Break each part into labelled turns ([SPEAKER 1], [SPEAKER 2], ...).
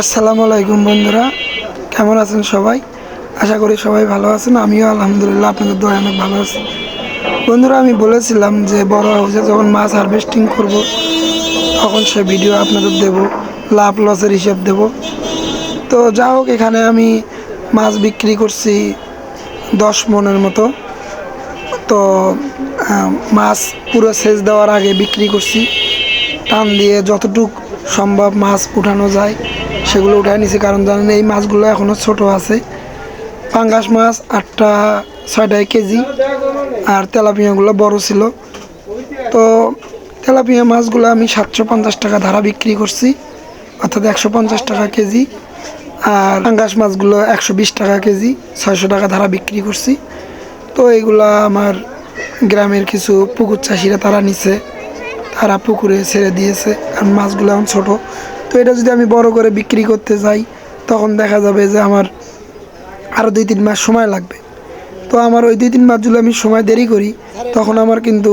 [SPEAKER 1] আসসালামু আলাইকুম বন্ধুরা, কেমন আছেন সবাই? আশা করি সবাই ভালো আছেন, আমিও আলহামদুলিল্লাহ আপনাদের দোয়া অনেক ভালো আছি। বন্ধুরা, আমি বলেছিলাম যে বড় হাউসে যখন মাছ হারভেস্টিং করব, তখন সে ভিডিও আপনাদের দেব, লাভ লসের হিসেব দেব। তো যা হোক, এখানে আমি মাছ বিক্রি করছি দশ মনের মতো। তো মাছ পুরো সেচ দেওয়ার আগে বিক্রি করছি। টান দিয়ে যতটুক সম্ভব মাছ উঠানো যায়। সেগুলো উঠায় নিছি, কারণ জানেন এই মাছগুলো এখনও ছোট আছে। পাঙ্গাস মাছ আটটা ছয়টায় কেজি, আর তেলাপিয়াগুলো বড় ছিল। তো তেলাপিয়া মাছগুলো আমি সাতশো পঞ্চাশ টাকা ধারা বিক্রি করছি, অর্থাৎ একশো পঞ্চাশ টাকা কেজি, আর পাঙ্গাস মাছগুলো একশো বিশ টাকা কেজি, ছয়শো টাকা ধারা বিক্রি করছি। তো এইগুলা আমার গ্রামের কিছু পুকুর চাষিরা তারা নিছে, তারা পুকুরে ছেড়ে দিয়েছে, কারণ মাছগুলো এখন ছোটো। এটা যদি আমি বড় করে বিক্রি করতে যাই, তখন দেখা যাবে যে আমার আরও দুই তিন মাস সময় লাগবে। তো আমার ওই দুই তিন মাস যদি আমি সময় দেরি করি, তখন আমার কিন্তু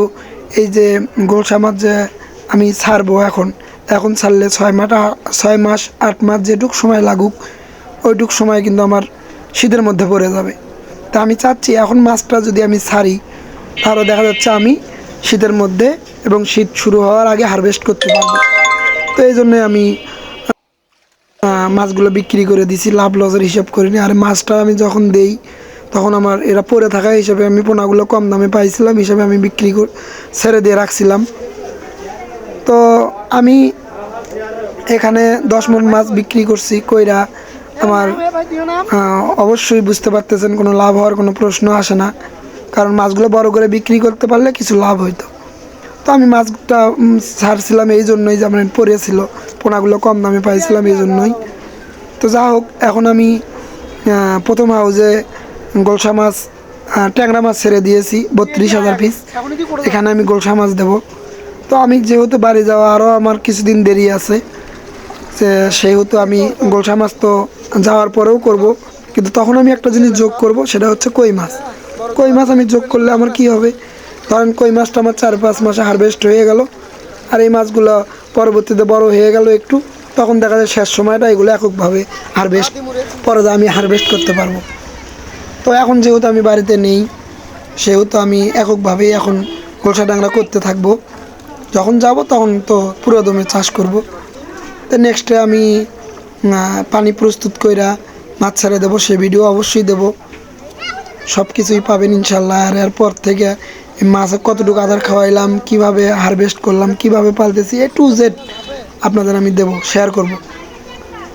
[SPEAKER 1] এই যে গোলসা মাছ যে আমি ছাড়বো এখন এখন ছাড়লে ছয় মাস ছয় মাস, আট মাস যেটুক সময় লাগুক, ওইটুক সময় কিন্তু আমার শীতের মধ্যে পড়ে যাবে। তা আমি চাচ্ছি এখন মাছটা যদি আমি ছাড়ি, তাহলে দেখা যাচ্ছে আমি শীতের মধ্যে এবং শীত শুরু হওয়ার আগে হারভেস্ট করতে পারব। তো এই জন্যে আমি মাছগুলো বিক্রি করে দিছি, লাভ লসের হিসাব করিনি। আর মাছটা আমি যখন দেই, তখন আমার এরা পরে থাকা হিসাবে আমি পোনাগুলো কম দামে পাইছিলাম, হিসাবে আমি বিক্রি কর ছেড়ে দিয়ে রাখছিলাম। তো আমি এখানে দশ মন মাছ বিক্রি করছি কইরা আমার অবশ্যই বুঝতে পারতেছেন, কোনো লাভ হওয়ার কোনো প্রশ্ন আসে না। কারণ মাছগুলো বড় করে বিক্রি করতে পারলে কিছু লাভ হইতো। তো আমি মাছটা ছাড়ছিলাম এই জন্যই যে আমার পড়েছিল, পোনাগুলো কম দামে পাইছিলাম এই জন্যই। তো যা হোক এখন আমি প্রথম হাউজে গোলসা মাছ ট্যাংরা মাছ ছেড়ে দিয়েছি বত্রিশ হাজার পিস এখানে আমি গোলসা মাছ দেবো। তো আমি যেহেতু বাড়ি যাওয়া আরও আমার কিছুদিন দেরি আছে যে সেহেতু আমি গোলসা মাছ তো যাওয়ার পরেও করব। কিন্তু তখন আমি একটা জিনিস যোগ করব সেটা হচ্ছে কই মাছ। কই মাছ আমি যোগ করলে আমার কি হবে? ধরেন কই মাছটা আমার চার পাঁচ মাসে হারভেস্ট হয়ে গেল আর এই মাছগুলো পরবর্তীতে বড় হয়ে গেল একটু। তখন দেখা যায় শেষ সময়টা এগুলো এককভাবে হারভেস্ট পরে আমি হারভেস্ট করতে পারব। তো এখন যেহেতু আমি বাড়িতে নেই, সেহেতু আমি এককভাবেই এখন গোলসা ডাংরা করতে থাকব। যখন যাব তখন তো পুরো দমে চাষ করব। তো নেক্সটে আমি পানি প্রস্তুত কইরা মাছ ছেড়ে দেবো, সে ভিডিও অবশ্যই দেবো। সব কিছুই পাবেন ইনশাল্লাহ। আর এরপর থেকে মাছে কতটুকু আদার খাওয়াইলাম, কীভাবে হারভেস্ট করলাম, কীভাবে পালতেছি এ টু জেড আপনাদের আমি দেবো শেয়ার করব।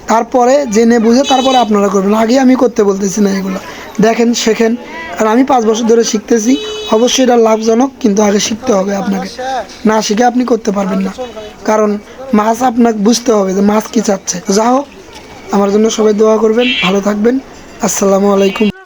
[SPEAKER 1] তারপরে জেনে বুঝে তারপরে আপনারা করবেন। আগে আমি করতে বলতেছি না এগুলো। দেখেন, শেখেন। আর আমি পাঁচ বছর ধরে শিখতেছি। অবশ্যই এটা লাভজনক, কিন্তু আগে শিখতে হবে আপনাকে। না শিখে আপনি করতে পারবেন না। কারণ মাছ আপনাকে বুঝতে হবে যে মাছ কি চাচ্ছে। যা হোক, আমার জন্য সবাই দোয়া করবেন, ভালো থাকবেন। আসসালামু আলাইকুম।